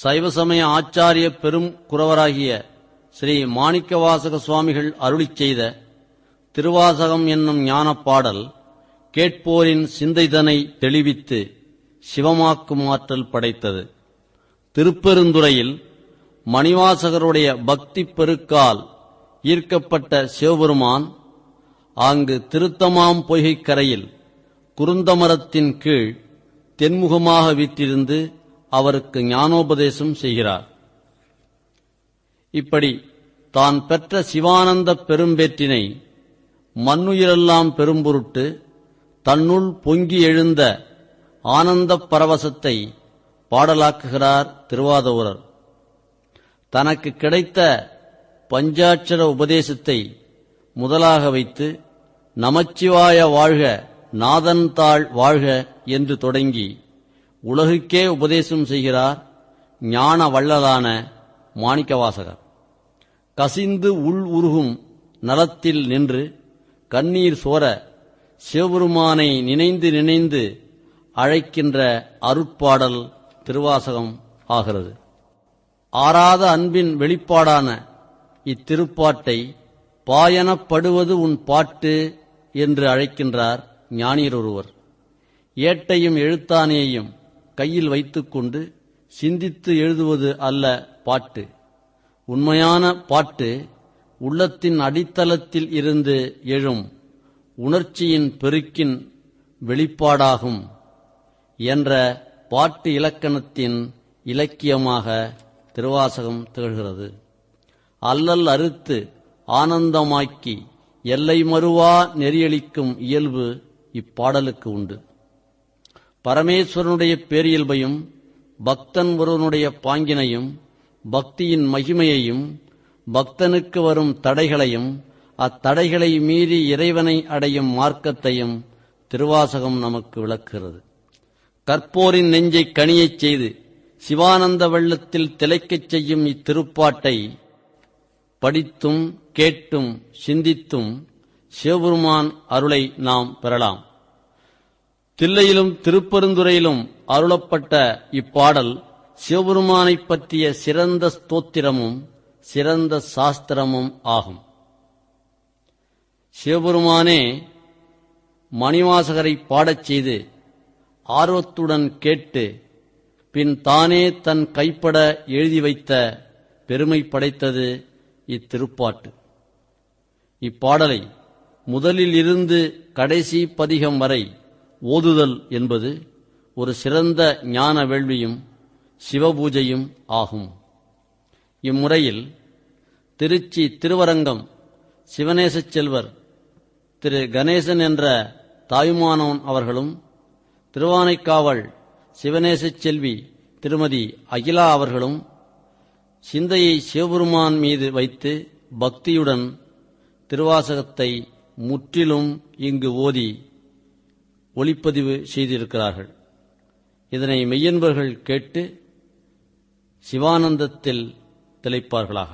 சைவ சமய ஆச்சாரிய பெரும் குறவராகிய ஸ்ரீ மாணிக்கவாசக சுவாமிகள் அருளிச் செய்த திருவாசகம் என்னும் ஞானப்பாடல் கேட்போரின் சிந்தைதனை தெளிவித்து சிவமாக்கும் ஆற்றல் படைத்தது. திருப்பெருந்துறையில் மணிவாசகருடைய பக்தி பெருக்கால் ஈர்க்கப்பட்ட சிவபெருமான் அங்கு திருத்தமாம் பொய்கைக் கரையில் குருந்தமரத்தின் கீழ் தென்முகமாக வீற்றிருந்து அவருக்கு ஞானோபதேசம் செய்கிறார். இப்படி தான் பெற்ற சிவானந்த பெரும்பேற்றினை மண்ணுயிரெல்லாம் பெரும்பொருட்டு தன்னுள் பொங்கி எழுந்த ஆனந்தப் பரவசத்தை பாடலாக்குகிறார் திருவாதவுரர். தனக்கு கிடைத்த பஞ்சாட்சர உபதேசத்தை முதலாக வைத்து நமச்சிவாய வாழ்க நாதன்தாள் வாழ்க என்று தொடங்கி உலகுக்கே உபதேசம் செய்கிறார் ஞான வள்ளலான மாணிக்கவாசகர். கசிந்து உள் உருகும் நலத்தில் நின்று கண்ணீர் சோர சிவபெருமானை நினைந்து நினைந்து அழைக்கின்ற அருட்பாடல் திருவாசகம் ஆகிறது. ஆறாத அன்பின் வெளிப்பாடான இத்திருப்பாட்டை பாயனப்படுவது உன் பாட்டு என்று அழைக்கின்றார் ஞானியர் ஒருவர். ஏட்டையும் எழுத்தானேயும் கையில் வைத்துக்கொண்டு சிந்தித்து எழுதுவது அல்ல பாட்டு. உண்மையான பாட்டு உள்ளத்தின் அடித்தளத்தில் இருந்து எழும். உணர்ச்சியின் பெருக்கின் வெளிப்பாடாகும் என்ற பாட்டு இலக்கணத்தின் இலக்கியமாக திருவாசகம் திகழ்கிறது. அல்லல் அறுத்து ஆனந்தமாக்கி எல்லை மறுவா நெறியளிக்கும் இயல்பு இப்பாடலுக்கு உண்டு. பரமேஸ்வரனுடைய பேரியல்பையும் பக்தன் ஒருவனுடைய பாங்கினையும் பக்தியின் மகிமையையும் பக்தனுக்கு வரும் தடைகளையும் அத்தடைகளை மீறி இறைவனை அடையும் மார்க்கத்தையும் திருவாசகம் நமக்கு விளக்குகிறது. கற்போரின் நெஞ்சை கனியச் செய்து சிவானந்த வெள்ளத்தில் திளைக்கச் செய்யும் இத்திருப்பாட்டை படித்தும் கேட்டும் சிந்தித்தும் சிவபெருமான் அருளை நாம் பெறலாம். தில்லையிலும் திருப்பெருந்துறையிலும் அருளப்பட்ட இப்பாடல் சிவபெருமானைப் பற்றிய சிறந்த ஸ்தோத்திரமும் சிறந்த சாஸ்திரமும் ஆகும். சிவபெருமானே மணிவாசகரை பாடச் செய்து ஆர்வத்துடன் கேட்டு பின் தானே தன் கைப்பட எழுதி வைத்த பெருமை படைத்தது இத்திருப்பாட்டு. இப்பாடலை முதலில் இருந்து கடைசி பதிகம் வரை ஓதுதல் என்பது ஒரு சிறந்த ஞான வேள்வியும் சிவபூஜையும் ஆகும். இம்முறையில் திருச்சி திருவரங்கம் சிவநேசச் செல்வர் திரு கணேசன் என்ற தாயுமானவன் அவர்களும் திருவானைக்காவல் சிவநேசச் செல்வி திருமதி அகிலா அவர்களும் சிந்தையை சிவபெருமான் மீது வைத்து பக்தியுடன் திருவாசகத்தை முற்றிலும் இங்கு ஓதி ஒளிப்பதிவு செய்திருக்கிறார்கள். இதனை மெய்யன்பர்கள் கேட்டு சிவானந்தத்தில் திளைப்பார்களாக.